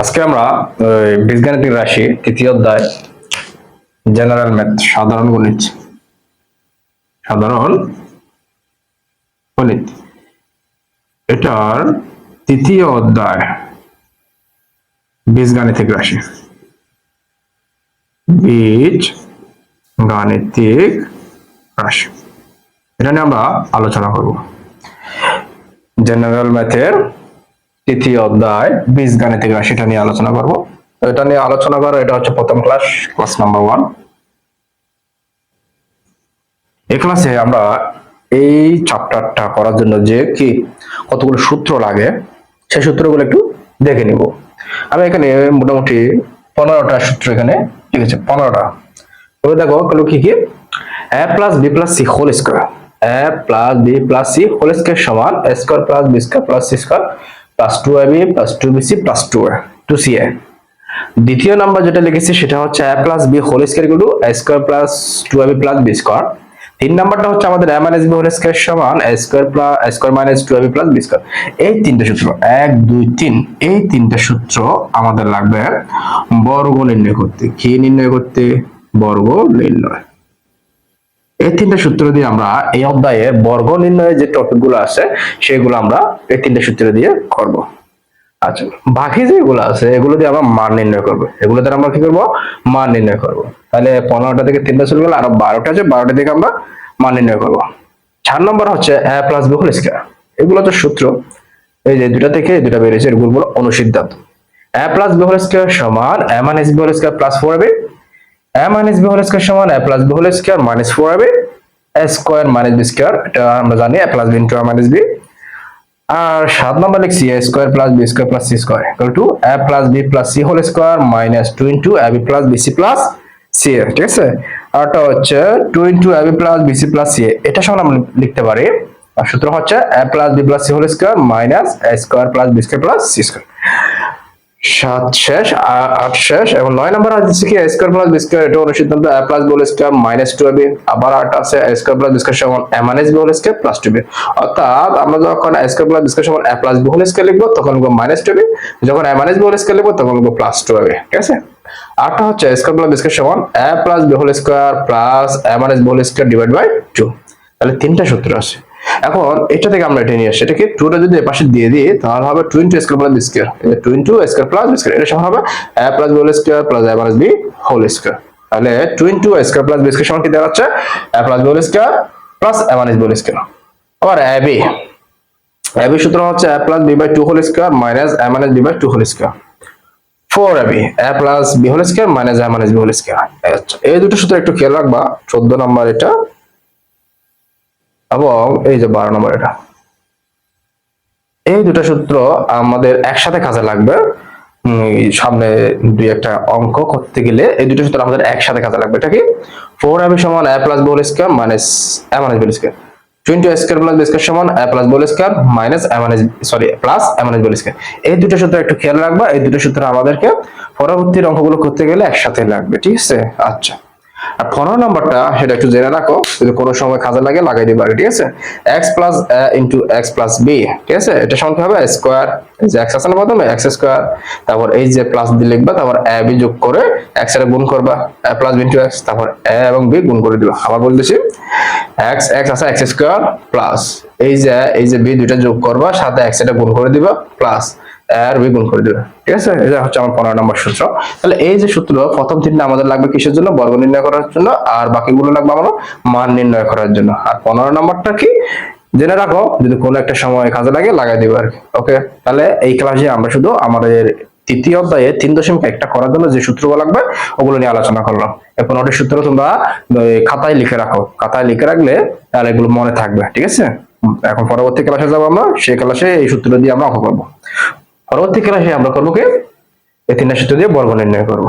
আজকে আমরা বীজগাণিতিক রাশি, তৃতীয় অধ্যায়, জেনারেল ম্যাথ, সাধারণ গণিত। সাধারণ গণিত। এটার তৃতীয় অধ্যায়, বীজগাণিতিক রাশি। বীজ গাণিতিক রাশি। এটা নিয়ে আমরা আলোচনা করব। জেনারেল ম্যাথের তৃতীয় অধ্যায় বীজ গাণিতিক রাশিটা নিয়ে আলোচনা করব। এটা নিয়ে আলোচনা করো এটা হচ্ছে প্রথম ক্লাস ক্লাস নাম্বার ওয়ান এই ক্লাসে আমরা এই চ্যাপ্টারটা করার জন্য যে কি কতগুলো সূত্র লাগে, সেই সূত্রগুলো একটু দেখে নিব। আমি এখানে মোটামুটি পনেরোটা সূত্র এখানে ঠিক আছে পনেরোটা। তবে দেখো, এগুলো কি কি? A plus B plus C whole square A plus B plus C whole square সমান A square plus B square plus C square plus two A B plus two B C plus two two C A দ্বিতীয় number যেটা লিখেছি সেটা হচ্ছে A plus B whole square two A square plus two A B plus B square তিন নাম্বারটা হচ্ছে আমাদের A minus B whole square সমান A square plus square minus two A B plus B square এই তিনটে সূত্র, এক, দুই, তিন, এই তিনটে সূত্র আমাদের লাগবে বর্গ নির্ণয় করতে। কি নির্ণয় করতে? বর্গ নির্ণয়। এই তিনটে সূত্র দিয়ে আমরা এই অধ্যায়ে বর্গ নির্ণয়ের যে টপিকগুলো আছে, সেগুলো আমরা এই তিনটে সূত্র দিয়ে করব। আচ্ছা বাকি যেগুলো আছে, এগুলো দিয়ে আমরা মান নির্ণয় করব। এগুলো দ্বারা আমরা কি করব? মান নির্ণয় করব। তাহলে পনেরোটা থেকে তিনটা শুরু গেলে আরও বারোটা আছে, বারোটা থেকে আমরা মান নির্ণয় করব। চার নম্বর হচ্ছে A plus B whole square এগুলো তো সূত্র। এই যে দুটা থেকে দুটা বেরিয়েছে এগুলো অনুসিদ্ধান্ত। A plus B whole square সমান A minus B whole square plus four হবে a minus B whole square সমান a plus B whole square minus four হবে a square minus B square এটা আমরা জানি a plus B into a minus B আর সাত নম্বর লিখছি a square plus B square plus C square equal to a plus B plus C whole square minus two into a B plus B C plus C A ঠিক আছে? আরটা হচ্ছে two into a B plus B C plus C A এটা সমান আমরা লিখতে পারি। আর সূত্র হচ্ছে a plus B plus C whole square minus a square plus B square plus C square সাত, শেষ আট, শেষ এবং নয় নম্বর আছে কি? স্কোয়ার প্লাস বি স্কোয়ার এটা হলো সিদ্ধান্ত A plus B whole square minus two B আবার আট আছে স্কোয়ার প্লাস বি স্কোয়ার সমান A minus B whole square plus two B অর্থাৎ আমরা যখন স্কোয়ার প্লাস বি স্কোয়ার সমান A plus B whole square লিখব, তখন লিখব মাইনাস টু বি যখন A minus B whole square লিখব, তখন লিখব প্লাস টু বি ঠিক আছে? আটটা হচ্ছে স্কোয়ার প্লাস বি স্কোয়ার সমান A plus B whole square plus A minus B whole square divide by two তাহলে তিনটা সূত্র আছে। এখন এটা থেকে আমরা এটা নিয়ে আসি। এটাকে টুটা যদি এপাশে দিয়ে দিই, তাহলে হবে two into square plus B square two into square plus B square এটা সমান হবে A plus B whole square plus A minus B whole square তাহলে two into square plus B square সমান কি দেওয়া হচ্ছে? A plus B whole square plus A minus B whole square আবার A B A B সূত্র হচ্ছে A plus B by two whole square minus A minus B by two whole square four AB A plus B whole square minus A minus B whole square এই দুটো সূত্র একটু খেয়াল রাখবা। চোদ্দ নম্বর এটা এবং এই যে বারো নম্বর এটা, এই দুটো সূত্র আমাদের একসাথে কাজে লাগবে। সামনে দুই একটা অঙ্ক করতে গেলে এই দুটো সূত্র আমাদের একসাথে কাজে লাগবে। এটা কি? ফোর এবি সমান A plus B whole square minus A minus B whole square twenty square plus B square সমান A plus B square minus A minus sorry plus A minus B square এই দুটো সূত্র একটু খেয়াল রাখবা, এই দুটো সূত্র আমাদেরকে পরবর্তী অঙ্কগুলো করতে গেলে একসাথে লাগবে, ঠিক আছে? আচ্ছা। আর পনেরো নাম্বারটা সেটা একটু জেনে রাখো, যদি কোনো সময় কাজে লাগে, লাগাই দিবা ঠিক আছে? X plus into X plus B ঠিক আছে? এটা সমান হবে স্কোয়ার এই যে এক্স না প্রথমে এক্স স্কোয়ার তারপর এই যে প্লাস বি লিখবা, তারপর এ বি যোগ করে এক্সের গুণ করবা A plus B into X তারপর এ এবং বি গুণ করে দিবা। আবার বলতেছি এক্স এক্স আছে এক্স স্কোয়ার প্লাস এই যে এই যে বি দুইটা যোগ করবা, সাথে এক্স এটা গুণ করে দিবা প্লাস আর বি গুণ করে দিবে। ঠিক আছে? এটা হচ্ছে আমার পনেরো নম্বর সূত্র। তাহলে এই যে সূত্র, প্রথম তিনটা আমাদের লাগবে কিসের জন্য? বর্গ নির্ণয় করার জন্য, আর বাকিগুলো লাগবে আমার মান নির্ণয় করার জন্য। আর পনেরো নম্বরটা কি? জেনে রাখো, যদি কোনো একটা সময় কাজে লাগে, লাগাই দিবে আর ওকে তাহলে এই ক্লাসে আমরা শুধু আমাদের তৃতীয় অধ্যায়ে তিন দশমিক একটা করার জন্য যে সূত্রগুলো লাগবে, ওগুলো নিয়ে আলোচনা করলাম। এখন ওটার সূত্র তোমরা খাতায় লিখে রাখো। খাতায় লিখে রাখলে তাহলে এগুলো মনে থাকবে। ঠিক আছে? এখন পরবর্তী ক্লাসে যাব আমরা সেই ক্লাসে এই সূত্র দিয়ে আমরা অঙ্ক করব। পরবর্তী ক্লাসে আমরা করব কি? এই তিনটা সূত্র দিয়ে বর্গ নির্ণয় করব।